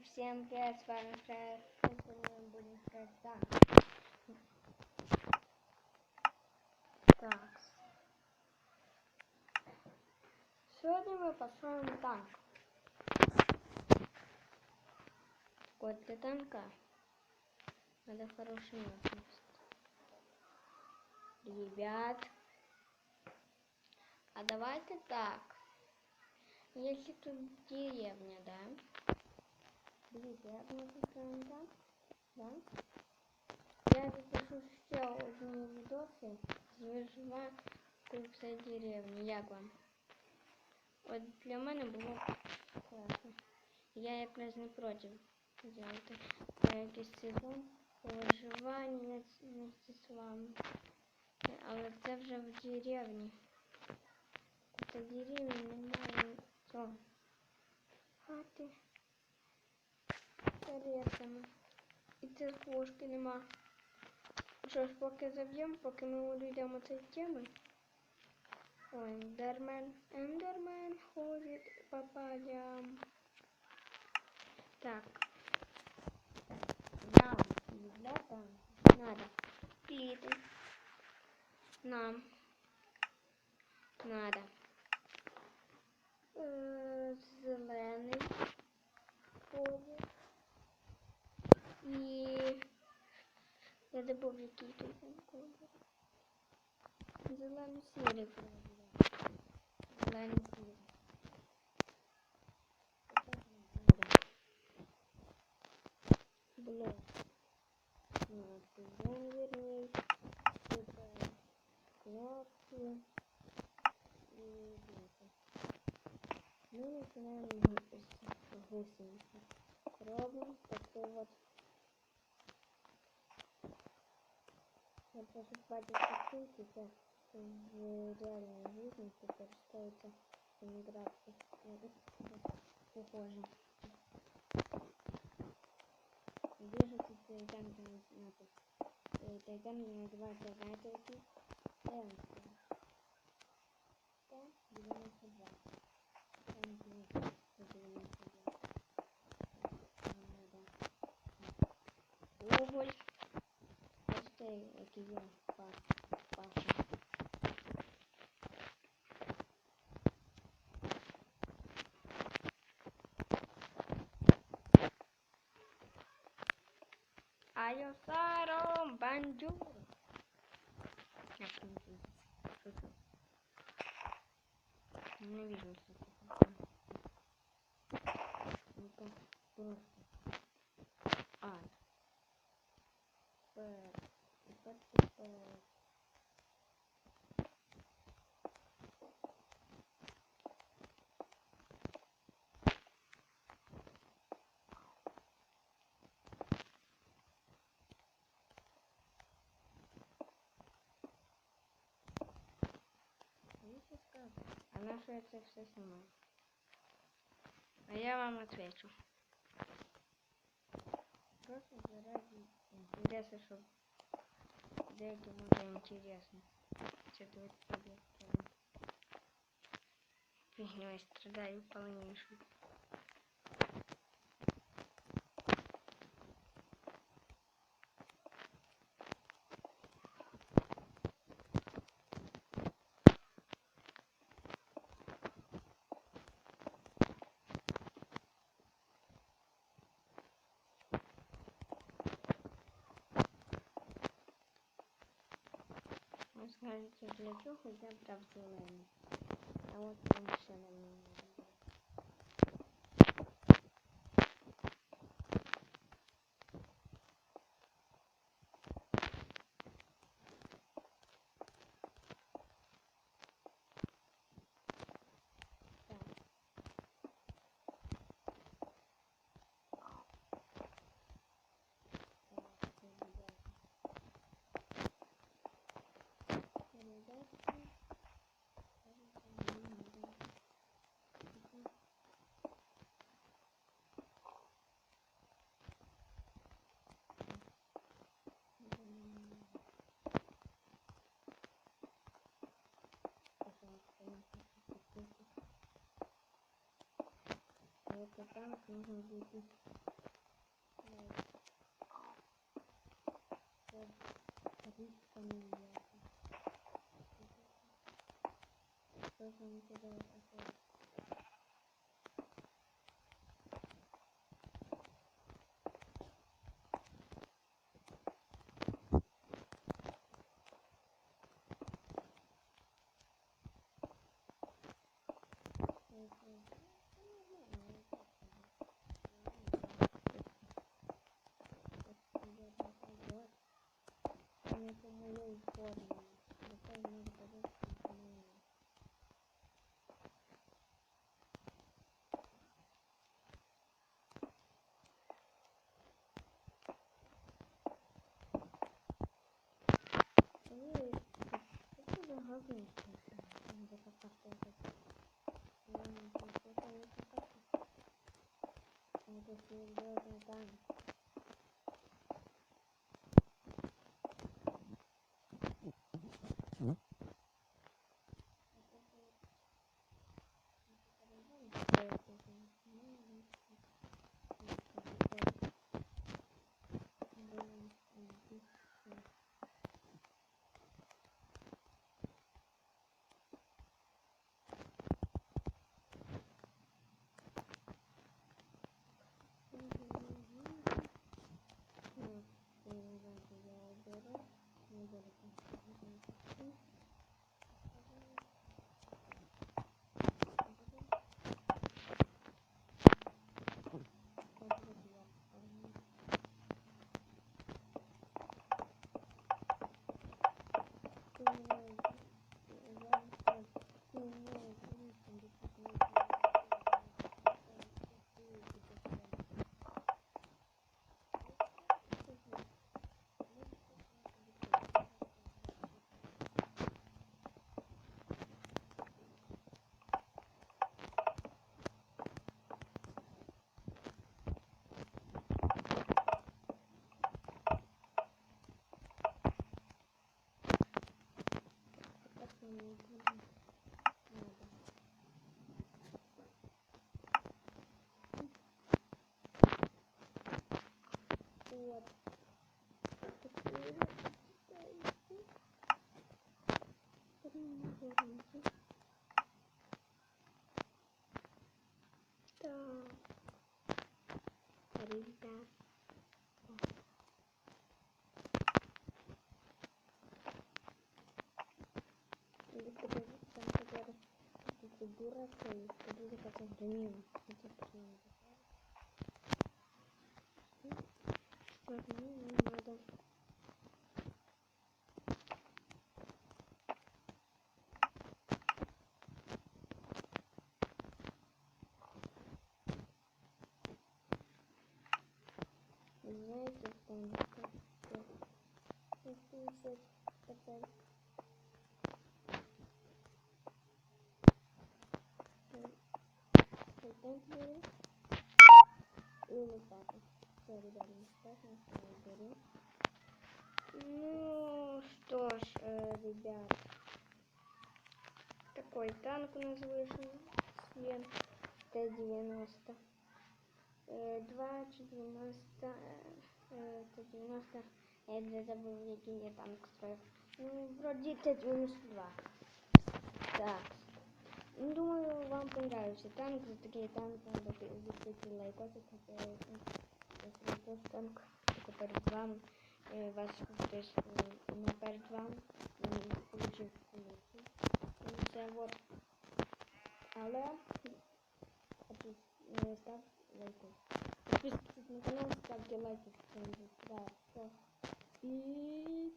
Всем привет, с вами. Сегодня мы будем играть в танк. Так. Сегодня мы построим танк. Код для танка. Надо хороший нос. Ребят. А давайте так. Если тут деревня, да? Деревня построим так? Да? Я запишу ще одні відоси з виживання в деревні. Як вам? От для мене було класно. Я якраз не проти взяти на якийсь сезон по виживанню вместе з вами. Але це вже в деревні. Це в деревні немає нічого. Хати. Каретами. І церквушки нема. Що ж, поки заб'ємо, поки ми дійдемо цієї теми. Ой, ендермен, ендермен ходить по полям. Так. Нам, ребята, надо піти. Нам надо я забув, який той там колір. Зелено-сірий колір. Зелено-сірий. Блок. Ну, сезон, вернее. Это кнопки. И это. Мы начинаем гусеницы. Робим такой вот. Я просто хватит картинки, сейчас в реальной жизни теперь стоится иммиграция. Похоже. Движется Тайган, Тайган называется, знаете, какие? Энский. Т-92. Т-92. Уголь. Hey, aquí ya, pasa. Ay usaron banjo. Ne bileyim. На что это все снимаю? А я вам отвечу. Просто заради интереса, чтобы деяким може интересно. Что-то вот фигней страдаю полнейшую. Скажете, для чого я зелений? А от він ще не мені. Ставити танк, нужно бути. Це річка ніяка. Що ж вам туди таке? Не по моей форме. Какой надо подать по моей. Ой, это за говно. Надо как-то это. М, это не как-то. Это все сделать не так. Вот. Такие зайцы. Тренировки. Так. Ребят. Или который там, который эти Bakmayın bunlardan. Thank you. Thank you. Все, что я беру. Ну, что ж, э, ребят. Такой танк у нас вышел. Свен Т-90. Э, 2,90. Э, Т-90. Я забув, який я танк строїв. Ну, вроді Т-92. Так. Ну, думаю, вам понравился танк. За такие танки надо выпустить лайкосик Если этот танк только перед вами. Е, Вас хтось е, не перед вами. м, Получив кулицю. І Це вот. Але хочу, е, став лайки. Підписуйтесь на канал, ставте лайки. всім Да, все. І